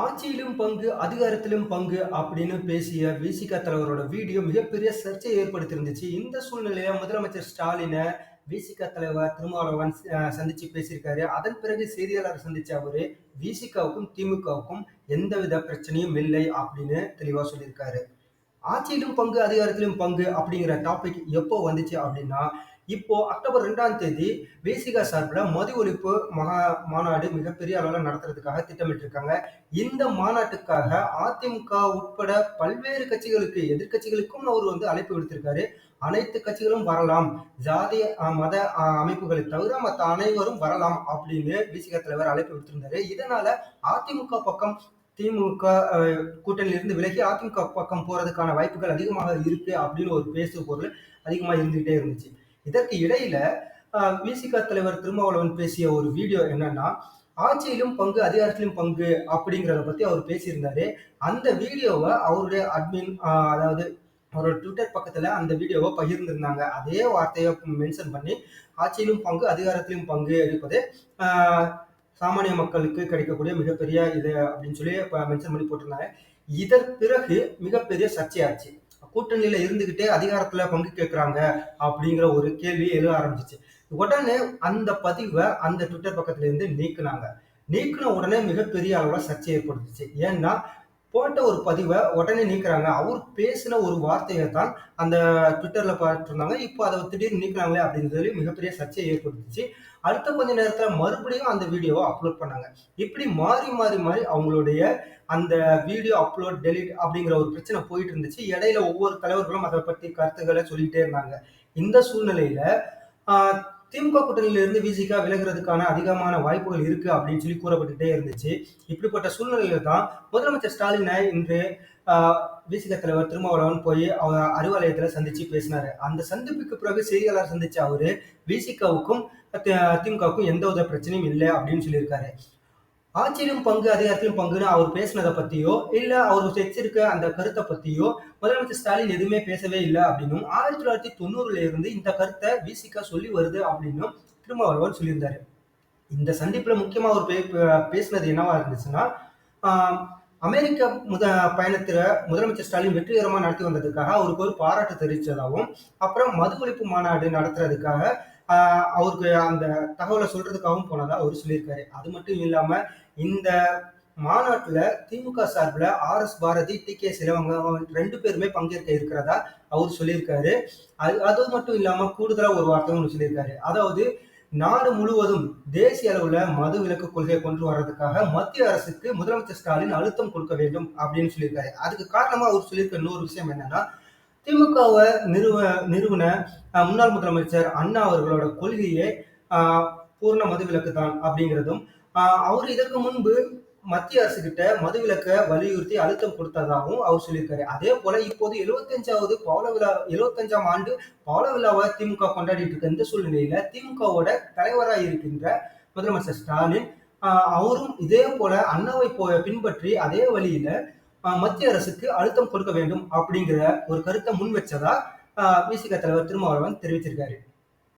ஆட்சியிலும் பங்கு, அதிகாரத்திலும் பங்கு அப்படின்னு பேசிய விசிக தலைவரோட வீடியோ மிகப்பெரிய சர்ச்சையை ஏற்படுத்தியிருந்துச்சு. இந்த சூழ்நிலையில முதலமைச்சர் ஸ்டாலினை விசிக தலைவர் திருமாவளவன் சந்திச்சு பேசியிருக்காரு. அதன் பிறகு செய்தியாளர் சந்திச்ச அவரு, விசிகாவுக்கும் திமுகவுக்கும் எந்தவித பிரச்சனையும் இல்லை அப்படின்னு தெளிவா சொல்லியிருக்காரு. ஆட்சியிலும் பங்கு, அதிகாரத்திலும் பங்கு அப்படிங்கிற டாபிக் எப்போ வந்துச்சு அப்படின்னா, இப்போ அக்டோபர் ரெண்டாம் தேதி விசிக சார்பில் மது ஒழிப்பு மகா மாநாடு மிகப்பெரிய அளவில் நடத்துறதுக்காக திட்டமிட்டிருக்காங்க. இந்த மாநாட்டுக்காக அதிமுக உட்பட பல்வேறு கட்சிகளுக்கு, எதிர்க்கட்சிகளுக்கும் அவர் வந்து அழைப்பு விடுத்திருக்காரு. அனைத்து கட்சிகளும் வரலாம். ஜாதி, மத அமைப்புகளை தவிர மற்ற அனைவரும் வரலாம் அப்படின்னு விசிக தலைவர் அழைப்பு விடுத்திருந்தாரு. இதனால அதிமுக பக்கம் திமுக கூட்டணியிலிருந்து விலகி அதிமுக பக்கம் போறதுக்கான வாய்ப்புகள் அதிகமாக இருக்கு அப்படின்னு ஒரு பேசு பொருள் அதிகமாக இருந்துகிட்டே இருந்துச்சு. இதற்கு இடையில அ விசிக தலைவர் திருமாவளவன் பேசிய ஒரு வீடியோ என்னன்னா, ஆட்சியிலும் பங்கு, அதிகாரத்திலும் பங்கு அப்படிங்கிறத பத்தி அவர் பேசியிருந்தாரு. அந்த வீடியோவை அவருடைய அட்மின் அதாவது அவரோட ட்விட்டர் பக்கத்துல அந்த வீடியோவை பகிர்ந்திருந்தாங்க. அதே வார்த்தையை மென்ஷன் பண்ணி, ஆட்சியிலும் பங்கு, அதிகாரத்திலும் பங்கு இருப்பது சாமானிய மக்களுக்கு கிடைக்கக்கூடிய மிகப்பெரிய இது அப்படின்னு சொல்லி மென்ஷன் பண்ணி போட்டிருந்தாங்க. இதன் பிறகு மிகப்பெரிய சர்ச்சையாச்சு. கூட்டணியில இருந்துகிட்டே அதிகாரத்துல பங்கு கேட்கிறாங்க அப்படிங்கிற ஒரு கேள்வி எழுத ஆரம்பிச்சிச்சு உடனே அந்த பதிவ அந்த ட்விட்டர் பக்கத்துல இருந்து நீக்குனாங்க. நீக்குன உடனே மிகப்பெரிய அளவுல சர்ச்சை ஏற்படுத்துச்சு ஏன்னா, போட்ட ஒரு பதிவை உடனே நீக்கிறாங்க அவர் பேசின ஒரு வார்த்தையை தான் அந்த ட்விட்டர்ல பார்த்துருந்தாங்க இப்போ அதை திடீர்னு நீக்கிறாங்களே அப்படின்னு சொல்லி மிகப்பெரிய சர்ச்சை ஏற்பட்டுச்சு. அடுத்த கொஞ்ச நேரத்தில் மறுபடியும் அந்த வீடியோவை அப்லோட் பண்ணாங்க. இப்படி மாறி, மாறி, மாறி அவங்களுடைய அந்த வீடியோ அப்லோட், டெலிட் அப்படிங்கிற ஒரு பிரச்சனை போயிட்டு இருந்துச்சு. இடையில ஒவ்வொரு தலைவர்களும் அதை பற்றி கருத்துக்களை சொல்லிட்டே இருந்தாங்க. இந்த சூழ்நிலையில திமுக கூட்டணியில இருந்து விசிக விலகுறதுக்கான அதிகமான வாய்ப்புகள் இருக்கு அப்படின்னு சொல்லி கூறப்பட்டுட்டே இருந்துச்சு. இப்படிப்பட்ட சூழ்நிலையில தான் முதலமைச்சர் ஸ்டாலினை இன்று ஆ விசிக தலைவர் திருமாவளவன் போய் அவர் அறிவாலயத்துல சந்திச்சு பேசினாரு. அந்த சந்திப்புக்கு பிறகு செய்தியாளர் சந்திச்ச அவரு, விசிகவுக்கும், திமுகவுக்கும் திமுகவுக்கும் எந்தவித பிரச்சனையும் இல்லை அப்படின்னு சொல்லியிருக்காரு. ஆட்சியிலும் பங்கு, அதிகாரத்திலும் பங்குன்னு அவர் பேசினதை பத்தியோ, இல்ல அவர் வச்சிருக்க அந்த கருத்தை பத்தியோ முதலமைச்சர் ஸ்டாலின் எதுவுமே பேசவே இல்லை அப்படின்னும், 1990ல இருந்து இந்த கருத்தை வீசிக்கா சொல்லி வருது அப்படின்னும் திருமாவளவன் சொல்லியிருந்தாரு. இந்த சந்திப்புல முக்கியமா அவர் பே பேசினது என்னவா இருந்துச்சுன்னா, அமெரிக்க முத பயணத்துல முதலமைச்சர் ஸ்டாலின் வெற்றிகரமா நடத்தி வந்ததுக்காக அவருக்கு ஒரு பாராட்டு தெரிவித்ததாகவும் அப்புறம் மது ஒழிப்பு மாநாடு நடத்துறதுக்காக அவருக்கு அந்த தகவலை சொல்றதுக்காகவும் போனதா அவர் சொல்லியிருக்காரு. அது மட்டும் இல்லாம இந்த மாநாட்டுல DMK சார்புல R S. Bharathi, T K. சிலவங்க ரெண்டு பேருமே பங்கேற்க இருக்கிறதா அவர் சொல்லியிருக்காரு. அது அது மட்டும் இல்லாம கூடுதலா ஒரு வார்த்தை ஒன்று சொல்லியிருக்காரு. அதாவது நாடு முழுவதும் தேசிய அளவுல மது விலக்கு கொள்கையை கொண்டு வர்றதுக்காக மத்திய அரசுக்கு முதலமைச்சர் ஸ்டாலின் அழுத்தம் கொடுக்க வேண்டும் அப்படின்னு சொல்லியிருக்காரு. அதுக்கு காரணமா அவர் சொல்லியிருக்க இன்னொரு விஷயம் என்னன்னா, திமுகவை நிறுவ நிறுவன முன்னாள் முதலமைச்சர் அண்ணா அவர்களோட கொள்கையே பூர்ண மதுவிலக்கு தான் அப்படிங்கிறதும், அவர் இதற்கு முன்பு மத்திய அரசுகிட்ட மதுவிலக்க வலியுறுத்தி அழுத்தம் கொடுத்ததாகவும் அவர் சொல்லியிருக்காரு. அதே போல இப்போது 75வது பவள விழா 75ஆம் ஆண்டு பவள விழாவை திமுக கொண்டாடிட்டு இருக்க இந்த சூழ்நிலையில திமுகவோட தலைவராக இருக்கின்ற முதலமைச்சர் ஸ்டாலின், அவரும் இதே போல அண்ணாவை போ பின்பற்றி அதே வழியில மத்திய அரசுக்கு அழுத்தம் கொடுக்க வேண்டும் அப்படிங்கிற ஒரு கருத்தை முன் வச்சதா விசிக தலைவர் திருமாவளவன் தெரிவிச்சிருக்காரு.